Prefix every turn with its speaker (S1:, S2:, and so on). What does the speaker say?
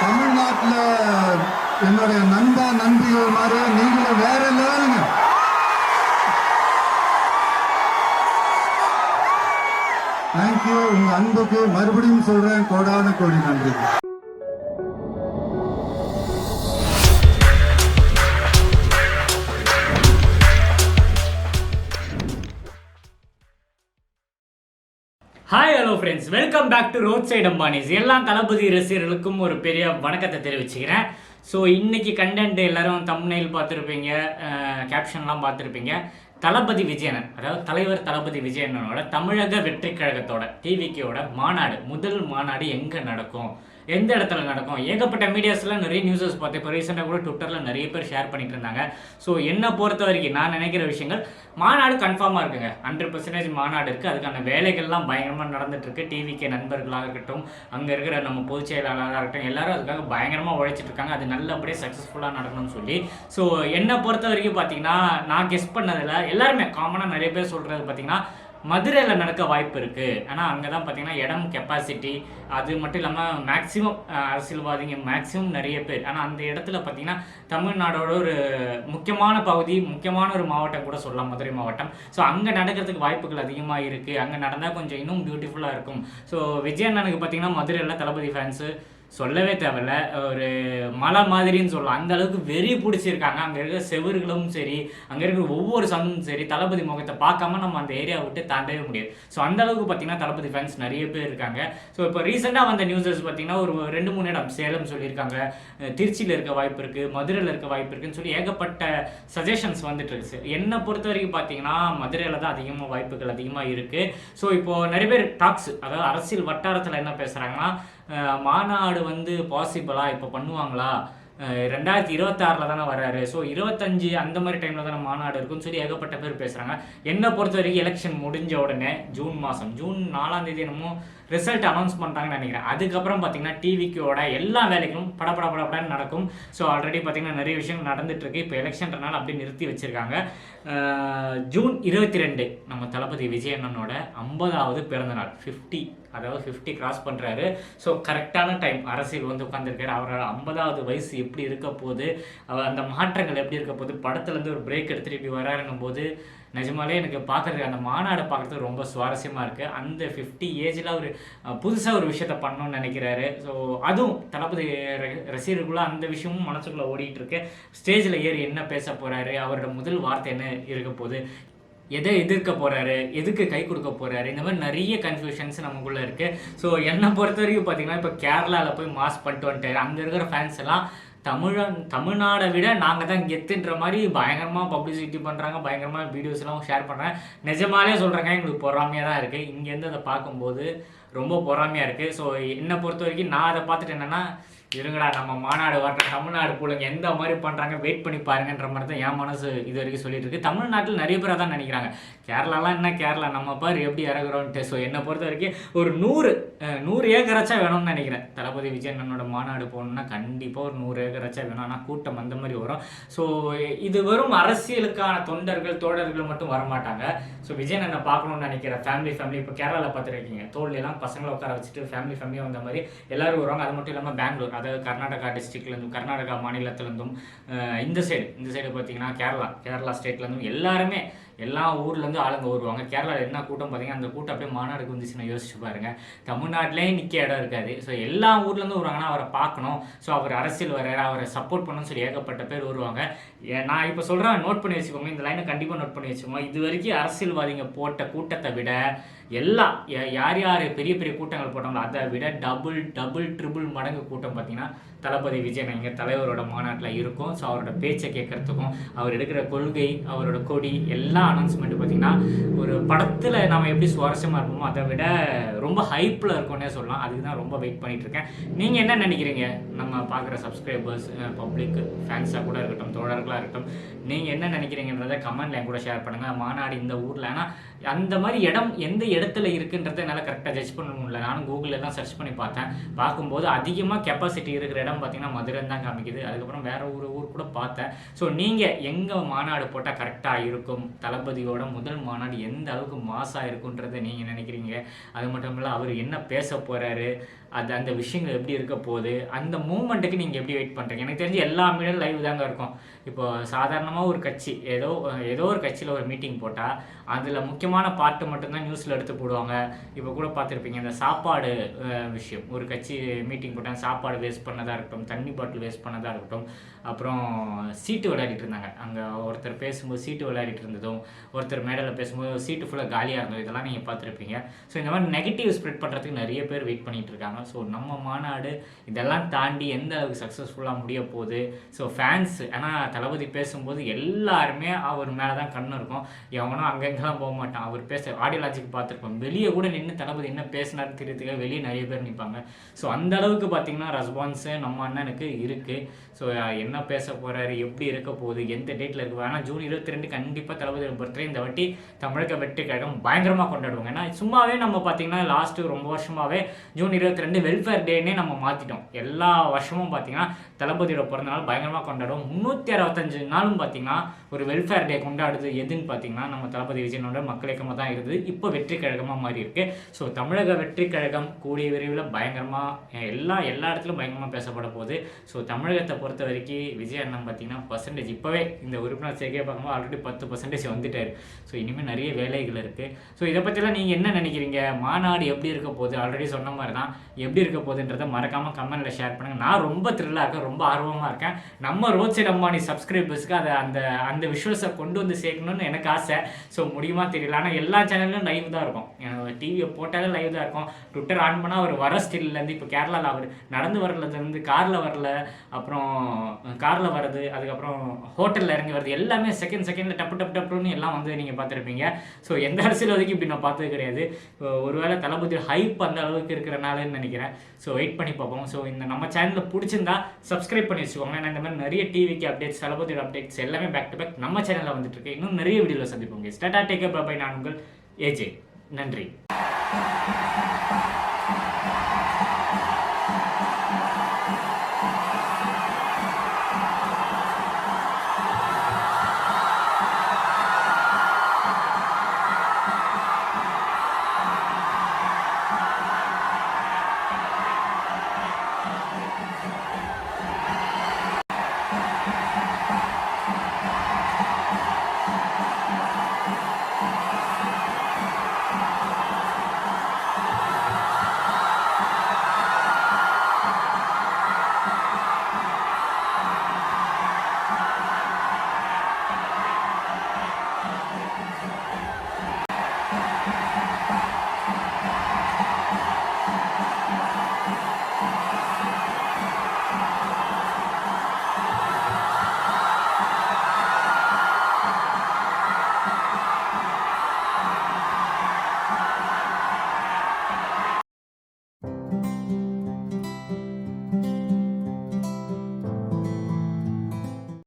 S1: தமிழ்நாட்டில் என்னுடைய நண்பா நண்பிகள் மாதிரி நீங்களும் வேற லெவலுங்க தேங்க்யூ உங்க அன்புக்கு மறுபடியும் சொல்றேன். கோடான கோடி நன்றி
S2: friends welcome back to road side Ambanis எல்லா தளபதி ரசிகர்களுக்கும் ஒரு பெரிய வணக்கத்தை தெரிவிச்சுக்கிறேன். ஸோ இன்னைக்கு கண்டென்ட் எல்லாரும் தம்ப்நெயில் பார்த்துருப்பீங்க கேப்ஷன்லாம் பார்த்துருப்பீங்க. தளபதி விஜயனன் அதாவது தலைவர் தளபதி விஜயனனோட தமிழக வெற்றி கழகத்தோட டிவிக்கோட மாநாடு முதல் மாநாடு எங்கே நடக்கும்? எந்த இடத்துல நடக்கும்? ஏகப்பட்ட மீடியாஸ்லாம் நிறைய நியூஸஸ் பார்த்தேன் இப்போ ரீசெண்டாக கூட ட்விட்டரில் நிறைய பேர் ஷேர் பண்ணிட்டு இருந்தாங்க ஸோ என்னை பொறுத்த வரைக்கும் நான் நினைக்கிற விஷயங்கள் மாநாடு கன்ஃபார்மாக இருக்குங்க. ஹண்ட்ரட் பர்சன்டேஜ் மாநாடு இருக்குது அதுக்கான வேலைகள்லாம் பயங்கரமாக நடந்துட்டுருக்கு. டிவிக்கு நண்பர்களாக இருக்கட்டும் அங்கே இருக்கிற நம்ம பொதுச் செயலாளராக இருக்கட்டும் எல்லாரும் அதுக்காக பயங்கரமாக உழைச்சிட்டு இருக்காங்க அது நல்லபடியே சக்ஸஸ்ஃபுல்லாக நடக்கணும்னு சொல்லி. ஸோ என்னை பொறுத்த வரைக்கும் பார்த்தீங்கன்னா நான் கெஸ் பண்ணதில் எல்லாருமே காமனாக நிறைய பேர் சொல்கிறது பார்த்தீங்கன்னா மதுரையில் நடக்க வாய்ப்பு இருக்குது ஆனால் அங்கே தான் பார்த்தீங்கன்னா இடம் கெப்பாசிட்டி அது மட்டும் இல்லாமல் மேக்ஸிமம் அரசியல்வாதிங்க மேக்ஸிமம் நிறைய பேர். ஆனால் அந்த இடத்துல பார்த்தீங்கன்னா தமிழ்நாடோட ஒரு முக்கியமான பகுதி முக்கியமான ஒரு மாவட்டம் கூட சொல்லலாம் மதுரை மாவட்டம். ஸோ அங்கே நடக்கிறதுக்கு வாய்ப்புகள் அதிகமாக இருக்குது அங்கே நடந்தால் கொஞ்சம் இன்னும் பியூட்டிஃபுல்லாக இருக்கும். ஸோ விஜய் அண்ணனுக்கு பார்த்தீங்கன்னா மதுரையில் தளபதி ஃபேன்ஸு சொல்லவே தேவையில்ல. ஒரு மலை மாதிரின்னு சொல்லலாம். அந்த அளவுக்கு வெறி பிடிச்சிருக்காங்க. அங்கே இருக்கிற செவர்களும் சரி அங்கே இருக்கிற ஒவ்வொரு சந்தும் சரி தளபதி முகத்தை பார்க்காம நம்ம அந்த ஏரியா விட்டு தாண்டவே முடியாது. ஸோ அந்த அளவுக்கு பார்த்தீங்கன்னா தளபதி ஃபேன்ஸ் நிறைய பேர் இருக்காங்க. ஸோ இப்போ ரீசெண்டாக வந்த நியூஸஸ் பார்த்தீங்கன்னா ஒரு ரெண்டு மூணு இடம். சேலம் சொல்லியிருக்காங்க. திருச்சியில் இருக்க வாய்ப்பு இருக்குது மதுரையில் இருக்க வாய்ப்பு இருக்குன்னு சொல்லி ஏகப்பட்ட சஜஷன்ஸ் வந்துட்டு இருக்கு. என்னை பொறுத்த வரைக்கும் பார்த்தீங்கன்னா மதுரையில் தான் அதிகமாக வாய்ப்புகள் அதிகமாக இருக்குது ஸோ இப்போது நிறைய பேர் டாக்ஸ் அதாவது அரசியல் வட்டாரத்தில் என்ன பேசுகிறாங்கன்னா மாநாடு வந்து பாசிபிளா இப்போ பண்ணுவாங்களா? ரெண்டாயிரத்தி இருபத்தாறில் தானே வராரு ஸோ இருபத்தஞ்சு அந்த மாதிரி டைமில் தானே மாநாடு இருக்குன்னு சொல்லி ஏகப்பட்ட பேர் பேசுகிறாங்க என்னை பொறுத்த வரைக்கும் எலெக்ஷன் முடிஞ்ச உடனே ஜூன் மாதம் ஜூன் நாலாம் தேதி என்னமோ ரிசல்ட் அனௌன்ஸ் பண்ணுறாங்கன்னு நினைக்கிறேன். அதுக்கப்புறம் பார்த்தீங்கன்னா டிவிக்கோட எல்லா வேலைகளும் படபட படபடன்னு நடக்கும். ஸோ ஆல்ரெடி பார்த்தீங்கன்னா நிறைய விஷயங்கள் நடந்துட்டு இருக்கு இப்போ எலெக்ஷன்றனால அப்படியே நிறுத்தி வச்சிருக்காங்க. ஜூன் இருபத்தி ரெண்டு நம்ம தளபதி விஜய் அண்ணனோட ஐம்பதாவது பிறந்தநாள் ஃபிஃப்டி அதாவது ஃபிஃப்டி கிராஸ் பண்ணுறாரு ஸோ கரெக்டான டைம் அரசியல் வந்து உட்காந்துருக்காரு அவரோட ஐம்பதாவது வயசு எப்படி இருக்க போது அந்த மாற்றங்கள் எப்படி இருக்க போது படத்துலேருந்து ஒரு பிரேக் எடுத்துகிட்டு இப்படி வராருங்கும் போது நிஜமாலே எனக்கு பார்க்குறதுக்கு அந்த மாநாடு பார்க்குறதுக்கு ரொம்ப சுவாரஸ்யமாக இருக்குது அந்த ஃபிஃப்டி ஏஜில் ஒரு புதுசாக ஒரு விஷயத்த பண்ணணும்னு நினைக்கிறாரு. ஸோ அதுவும் தளபதி ர- ரசிகர்களுக்குள்ள அந்த விஷயமும் மனசுக்குள்ளே ஓடிட்டு இருக்கு ஸ்டேஜில் ஏறி என்ன பேச போகிறாரு அவரோட முதல் வார்த்தை என்ன இருக்க போகுது? எதை எதிர்க்க போகிறாரு எதுக்கு கை கொடுக்க போகிறாரு இந்த மாதிரி நிறைய கன்ஃபியூஷன்ஸ் நமக்குள்ளே இருக்குது ஸோ என்னை பொறுத்த வரைக்கும் பார்த்தீங்கன்னா இப்போ கேரளாவில் போய் மாஸ் பண்ணிட்டு வந்துட்டார். அங்கே இருக்கிற ஃபேன்ஸ் எல்லாம் தமிழன் தமிழ்நாடை விட நாங்கள் தான் கெத்துன்ற மாதிரி பயங்கரமாக பப்ளிசிட்டி பண்ணுறாங்க பயங்கரமாக வீடியோஸ்லாம் ஷேர் பண்ணுறாங்க நிஜமாலே சொல்கிறாங்க எங்களுக்கு பொறாமையாக தான் இருக்குது இங்கேருந்து அதை பார்க்கும்போது ரொம்ப பொறாமையாக இருக்குது ஸோ என்னை பொறுத்த வரைக்கும் நான் அதை பார்த்துட்டு என்னென்னா இருங்கடா நம்ம மாநாடு வரட்ட தமிழ்நாடு பிள்ளைங்க எந்த மாதிரி பண்ணுறாங்க வெயிட் பண்ணி பாருங்கன்ற மாதிரி தான் என் மனசு இது வரைக்கும் சொல்லிட்டு இருக்கு. தமிழ்நாட்டில் நிறைய பேர் தான் நினைக்கிறாங்க. கேரளாலாம் என்ன கேரளா? நம்ம பாரு எப்படி இறங்குறோன்ட்டு ஸோ என்னை பொறுத்த வரைக்கும் ஒரு நூறு நூறு ஏக்கராச்சா வேணும்னு நினைக்கிறேன். தளபதி விஜய் அண்ணனோட மாநாடு போகணுன்னா கண்டிப்பாக ஒரு நூறு ஏக்கராச்சா வேணும். ஆனால் கூட்டம் அந்த மாதிரி வரும். ஸோ இது வெறும் அரசியலுக்கான தொண்டர்கள் தோழர்கள் மட்டும் வரமாட்டாங்க. ஸோ விஜய் அண்ணனை பார்க்கணும்னு நினைக்கிற ஃபேமிலி ஃபேமிலி இப்போ கேரளாவில் பார்த்துருக்கீங்க. தோல்லையெல்லாம் பசங்களை உட்கார வச்சுட்டு ஃபேமிலி ஃபேமிலியாக வந்த மாதிரி எல்லாரும் வருவாங்க. அது மட்டும் இல்லாமல் பெங்களூர் அதாவது கர்நாடகா டிஸ்ட்ரிக்ட்லேருந்தும் கர்நாடகா மாநிலத்திலேருந்தும் இந்த சைடு இந்த சைடு பார்த்தீங்கன்னா கேரளா கேரளா ஸ்டேட்லேருந்தும் எல்லாருமே எல்லா ஊர்லேருந்து ஆளுங்க வருவாங்க. கேரளாவில் என்ன கூட்டம் பார்த்தீங்கன்னா அந்த கூட்டம் அப்படியே மாநாடுக்கு வந்துச்சுன்னா யோசிச்சு பாருங்கள் தமிழ்நாட்டிலேயே நிற்க இடம் இருக்காது. ஸோ எல்லா ஊர்லேருந்து வருவாங்கன்னா அவரை பார்க்கணும். ஸோ அவர் அரசியல் வர்றாரு அவரை சப்போர்ட் பண்ணணும்னு சொல்லி ஏகப்பட்ட பேர் வருவாங்க. நான் இப்போ சொல்கிறேன் நோட் பண்ணி வச்சுக்கோங்க. இந்த லைனை கண்டிப்பாக நோட் பண்ணி வச்சுக்கோங்க. இது வரைக்கும் அரசியல்வாதிங்க போட்ட கூட்டத்தை விட எல்லாம் யா- யார் யார் பெரிய பெரிய கூட்டங்கள் போட்டாங்களோ அதை விட டபுள் டபுள் ட்ரிபிள் மடங்கு கூட்டம் பார்த்தீங்கன்னா தளபதி விஜய் எங்கள் தலைவரோட மாநாட்டில் இருக்கும். ஸோ அவரோட பேச்சை கேட்கறதுக்கும் அவர் எடுக்கிற கொள்கை அவரோட கொடி எல்லா அனௌன்ஸ்மெண்ட்டு பார்த்தீங்கன்னா ஒரு படத்தில் நம்ம எப்படி சுவாரஸ்யமாக இருப்போமோ அதை விட ரொம்ப ஹைப்பில் இருக்கும்னே சொல்லலாம். அதுக்கு தான் ரொம்ப வெயிட் பண்ணிகிட்ருக்கேன் இருக்கேன். நீங்கள் என்ன நினைக்கிறீங்க? நம்ம பார்க்குற சப்ஸ்கிரைபர்ஸ் பப்ளிக் ஃபேன்ஸாக கூட இருக்கட்டும் தோழர்களாக இருக்கட்டும். நீங்கள் என்ன நினைக்கிறீங்கன்றத கமெண்ட்ல கூட ஷேர் பண்ணுங்கள் மாநாடு இந்த ஊரில். ஆனால் அந்த மாதிரி இடம் எந்த இடத்துல இருக்குன்றதை என்னால் கரெக்டாக ஜட்ஜ் பண்ண முடியல. நானும் கூகுளில் தான் சர்ச் பண்ணி பார்த்தேன். பார்க்கும்போது அதிகமாக கெப்பாசிட்டி இருக்கிற இடம் பார்த்தீங்கன்னா மதுரை தான் காமிக்குது. அதுக்கப்புறம் வேற ஒரு ஊர் கூட பார்த்தேன். ஸோ நீங்கள் எங்கே மாநாடு போட்டால் கரெக்டாக இருக்கும்? தளபதியோட முதல் மாநாடு எந்த அளவுக்கு மாசாக இருக்குன்றதை நீங்கள் நினைக்கிறீங்க? அது மட்டும் இல்லை அவர் என்ன பேச போகிறாரு அது அந்த விஷயங்கள் எப்படி இருக்க போகுது? அந்த மூமெண்ட்டுக்கு நீங்கள் எப்படி வெயிட் பண்ணுறீங்க எனக்கு தெரிஞ்சு எல்லா மீடியும் லைவ் தாங்க இருக்கும். இப்போ சாதாரணமாக ஒரு கட்சி ஏதோ ஏதோ ஒரு கட்சியில் ஒரு மீட்டிங் போட்டால் அதில் முக்கியமான பார்ட்டு மட்டும்தான் நியூஸில் எடுத்து போடுவாங்க. இப்போ கூட பார்த்துருப்பீங்க இந்த சாப்பாடு விஷயம். ஒரு கட்சி மீட்டிங் போட்டாங்க சாப்பாடு வேஸ்ட் பண்ணதாக இருக்கட்டும் தண்ணி பாட்டில் வேஸ்ட் பண்ணதாக இருக்கட்டும் அப்புறம் சீட்டு விளையாடிட்டு இருந்தாங்க. அங்கே ஒருத்தர் பேசும்போது சீட்டு விளையாடிட்டு இருந்ததும் ஒருத்தர் மேடையில் பேசும்போது சீட்டு ஃபுல்லாக காலியாக இருந்தது இதெல்லாம் நீங்கள் பார்த்துருப்பீங்க. ஸோ இந்த மாதிரி நெகட்டிவ் ஸ்ப்ரெட் பண்ணுறதுக்கு நிறைய பேர் வெயிட் பண்ணிட்டு இருக்காங்க. ஸோ நம்ம மாநாடு இதெல்லாம் தாண்டி எந்த அளவுக்கு சக்ஸஸ்ஃபுல்லாக முடிய போகுது? ஸோ ஃபேன்ஸ் ஏன்னா தளபதி பேசும்போது எல்லாருமே அவர் மேலே தான் கண்ணு இருக்கும். எவனும் அங்கெங்கெல்லாம் போக மாட்டான். அவர் பேச ஆடியோ லாஜிக் பார்த்துருப்போம் வெளியே கூட நின்று தளபதி என்ன பேசினார் தெரியறதுக்காக வெளியே நிறைய பேர் நிற்பாங்க ஸோ அந்த அளவுக்கு பார்த்தீங்கன்னா ரெஸ்பான்ஸு நம்ம அண்ணனுக்கு இருக்குது ஸோ என்ன பேச போகிறாரு எப்படி இருக்க போகுது எந்த டேட்டில் இருக்கு ஆனால் ஜூன் இருபத்தி ரெண்டு கண்டிப்பாக தளபதி பொறுத்தவரை இந்த வாட்டி தமிழக வெற்றி கழகம் பயங்கரமாக கொண்டாடுவாங்க. ஏன்னா சும்மாவே நம்ம பார்த்தீங்கன்னா லாஸ்ட்டு ரொம்ப வருஷமாகவே ஜூன் இருபத்தி ரெண்டு வெல்ஃபேர் டேனே நம்ம மாற்றிட்டோம் எல்லா வருஷமும் பார்த்தீங்கன்னா தளபதியோட பிறந்தநாள் பயங்கரமாக கொண்டாடுவோம். முந்நூற்றி அறுபத்தஞ்சு நாளும் பார்த்தீங்கன்னா ஒரு வெல்ஃபேர் டே கொண்டாடுது. எதுன்னு பார்த்தீங்கன்னா நம்ம தளபதி விஜயனோட மக்கள் கழகமாக தான் இருந்தது இப்போ வெற்றி கழகமாக மாறி இருக்கு ஸோ தமிழக வெற்றி கழகம் கூடிய விரைவில் பயங்கரமாக எல்லா எல்லா இடத்துலையும் பயங்கரமாக பேசப்பட போகுது. ஸோ தமிழகத்தை பொறுத்த வரைக்கும் விஜய் அண்ணன் பார்த்தீங்கன்னா பர்சன்டேஜ் இப்போவே இந்த உறுப்பினர் சேர்க்கையை பார்க்கும்போது ஆல்ரெடி பத்து பர்சன்டேஜ் வந்துட்டார். ஸோ இனிமேல் நிறைய வேலைகள் இருக்குது ஸோ இதை பற்றிலாம் நீங்கள் என்ன நினைக்கிறீங்க? மாநாடு எப்படி இருக்க போகுது? ஆல்ரெடி சொன்ன மாதிரி தான் எப்படி இருக்க போகுதுன்றதை மறக்காமல் கமெண்ட்டில் ஷேர் பண்ணுங்கள் நான் ரொம்ப த்ரில்லாக இருக்கேன் ரொம்ப ஆர்வமாக இருக்கேன். நம்ம ரோட் சைட் அம்பானி சப்ஸ்கிரைபர்ஸ்க்கு அதை அந்த அந்த விஷுவல்ஸை கொண்டு வந்து சேர்க்கணும்னு எனக்கு ஆசை. ஸோ முடியுமா தெரியல? ஆனால் எல்லா சேனல்லும் லைவ் தான் இருக்கும். டிவியை போட்டாலே லைவ் தான் இருக்கும். ட்விட்டர் ஆன் பண்ணால் அவர் வர ஸ்டில்லேருந்து இப்போ கேரளாவில் அவர் நடந்து வரலேருந்து காரில் வரல அப்புறம் காரில் வர்றது அதுக்கப்புறம் ஹோட்டலில் இறங்கி வர்றது எல்லாமே செகண்ட் செகண்டில் டப்பு டப்பு டப்புன்னு எல்லாம் வந்து நீங்கள் பார்த்துருப்பீங்க. ஸோ எந்த அரசியல் வரைக்கும் இப்படி நான் பார்த்தது கிடையாது. ஒருவேளை தளபதி ஹைப் அந்த அளவுக்கு இருக்கிறனாலன்னு நினைக்கிறேன். ஸோ வெயிட் பண்ணி பார்ப்போம். ஸோ இந்த நம்ம சேனலில் பிடிச்சிருந்தா சப்ஸ்கிரைப் பண்ணி வச்சுக்கோங்க. ஏன்னா இந்த மாதிரி நிறைய டிவிக்கு அப்டேட்ஸ் தளபதியோட அப்டேட்ஸ் எல்லாமே பேக் டு பேக் நம்ம சேனலில் வந்துட்டு இருக்கு. இன்னும் நிறைய வீடியோவில் சந்திப்போம் ஸ்டாட்டா டேக் பாய் நான் உங்கள் ஏஜே நன்றி.